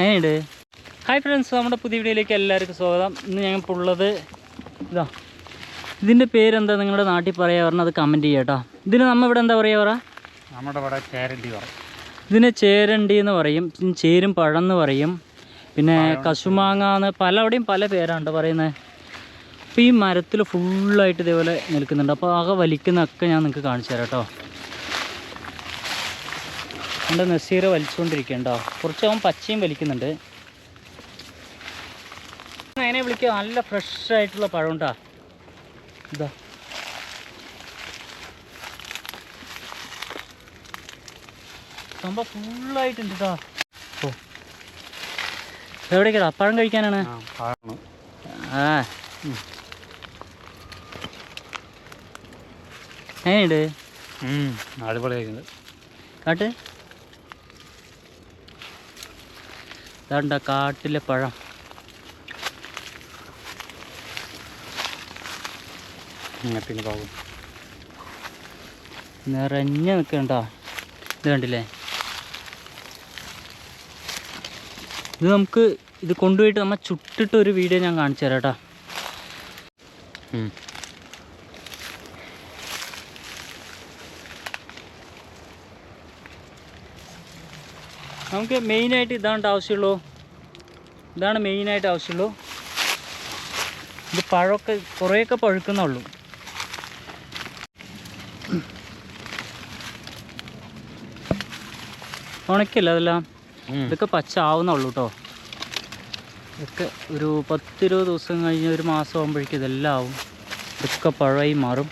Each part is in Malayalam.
എങ്ങനെയുണ്ട്? ഹായ് ഫ്രണ്ട്സ് നമ്മുടെ പുതിയ വീഡിയോയിലേക്ക് എല്ലാവർക്കും സ്വാഗതം. ഇന്ന് ഞങ്ങൾക്ക് ഉള്ളത് ഇതാ ഇതിന്റെ പേരെന്താ നിങ്ങളുടെ നാട്ടിൽ പറയാ പറഞ്ഞാൽ അത് കമന്റ് ചെയ്യാം കേട്ടോ. ഇതിന് നമ്മൾ ഇവിടെ എന്താ പറയുക പറ? നമ്മുടെ ഇവിടെ ചേരണ്ടി പറയും ഇതിന് ചേരണ്ടി എന്ന് പറയും. ചേരും പഴം എന്ന് പറയും. പിന്നെ കശുമാങ്ങ എന്ന് പലവിടെയും പല പേരാണ് പറയുന്നത് അപ്പോൾ ഈ മരത്തിൽ ഫുള്ളായിട്ട് ഇതേപോലെ നിൽക്കുന്നുണ്ട്. അപ്പോൾ ആകെ വലിക്കുന്നതൊക്കെ ഞാൻ നിങ്ങൾക്ക് കാണിച്ചു തരാം കേട്ടോ. എന്റെ നസീർ വലിച്ചുകൊണ്ടിരിക്കണ്ടോ കുറച്ച് അവൻ പച്ചയും വലിക്കുന്നുണ്ട്. അതിനെ വിളിക്കുക നല്ല ഫ്രഷ് ആയിട്ടുള്ള പഴം ഉണ്ടാ? ഇതാ. സംഭവം ഫുള്ളായിട്ടുണ്ട് എവിടേക്കാ ഓ. എവിടേക്കടാ പഴം കഴിക്കാനാണ്? ആ എങ്ങനെയുണ്ട്? അടിപൊളിയായിട്ടുണ്ട്. കാട്ട്? ഇതാണ്ട കാട്ടിലെ പഴം. ഇങ്ങനത്തെ പോകും. നിറഞ്ഞ് നിൽക്കണ്ടോ. ഇത് കണ്ടില്ലേ? ഇത് നമുക്ക് ഇത് കൊണ്ടുപോയിട്ട് നമ്മൾ ചുട്ടിട്ട് ഒരു വീഡിയോ ഞാൻ കാണിച്ചു തരാം കേട്ടോ നമുക്ക് മെയിനായിട്ട് ഇതാണ് ആവശ്യമുള്ളൂ. ഇതാണ് മെയിനായിട്ട് ആവശ്യമുള്ളൂ. ഇത് പഴമൊക്കെ കുറേയൊക്കെ പഴുക്കുന്നുള്ളൂ ഉണക്കില്ല അതെല്ലാം? ഇതൊക്കെ പച്ച ആവുന്നുള്ളൂ കേട്ടോ ഇതൊക്കെ ഒരു പത്തിരുപത് ദിവസം കഴിഞ്ഞ് ഒരു മാസം ആകുമ്പോഴേക്കും ഇതെല്ലാം ആവും. ഇതൊക്കെ പഴമായി മാറും.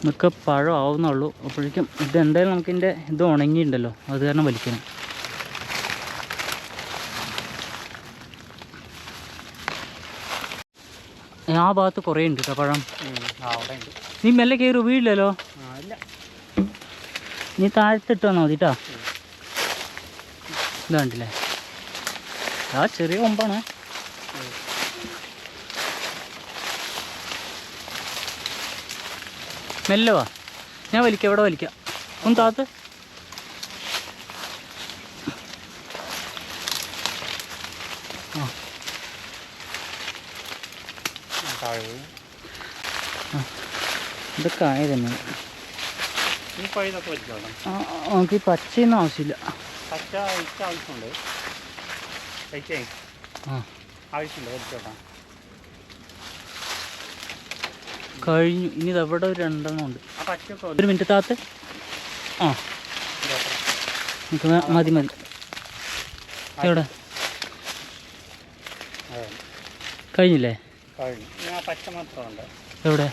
ഇതൊക്കെ പഴം ആവുന്നുള്ളൂ. അപ്പോഴേക്കും ഇത് എന്തായാലും നമുക്കിന്റെ ഇത് ഉണങ്ങിയിട്ടുണ്ടല്ലോ. അത് കാരണം വലിക്കണം. ആ ഭാഗത്ത് കുറേ ഉണ്ട് കേട്ടോ പഴം. നീ മെല്ലെ കയറി വീഴില്ലല്ലോ? ആ നീ താഴത്തിട്ട് വന്നാൽ മതി കേട്ടോ ഇതാണ്ടില്ലേ ആ ചെറിയ കൊമ്പാണ്. മെല്ലെ വാ. ഞാൻ വലിക്കാം ഇവിടെ വലിക്കാം. ഒന്ന് താത്ത്. തന്നെ ആ, ആ, നമുക്ക് ഈ പച്ചയൊന്നും ആവശ്യമില്ല. പച്ച ആവശ്യമുണ്ട്. ആവശ്യമുണ്ട് വെച്ചോട്ടാ കഴിഞ്ഞു. ഇനി ഇതെവിടെ ഒരു രണ്ടെണ്ണം ഉണ്ട്. ഒരു മിനിറ്റ് താത്ത്. ആ. നമുക്ക് മതി മതി. എവിടെ? കഴിഞ്ഞില്ലേ? എവിടെ?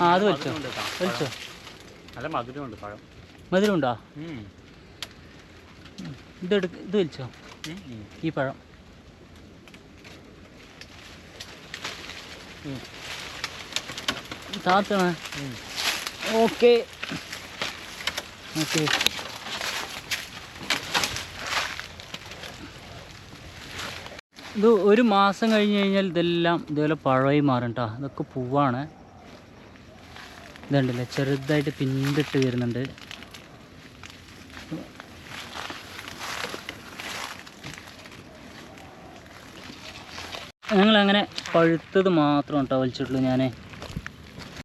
ആ അത് വലിച്ചോ. വലിച്ചോ നല്ല മധുരമുണ്ട് പഴം. മധുരമുണ്ടോ ഇത് എടുക്ക ഇത് വലിച്ചോ. ഈ പഴം. താത്തണ. ഓക്കെ. ഓക്കെ. ഇത് ഒരു മാസം കഴിഞ്ഞ് കഴിഞ്ഞാൽ ഇതെല്ലാം ഇതുപോലെ പഴമായി മാറും കേട്ടോ ഇതൊക്കെ പൂവാണ്. ഇതുണ്ടല്ലേ ചെറുതായിട്ട് പിന്തിട്ട് വരുന്നുണ്ട്. ഞങ്ങളങ്ങനെ പഴുത്തത് മാത്രം കേട്ടോ വലിച്ചിട്ടുള്ളൂ ഞാൻ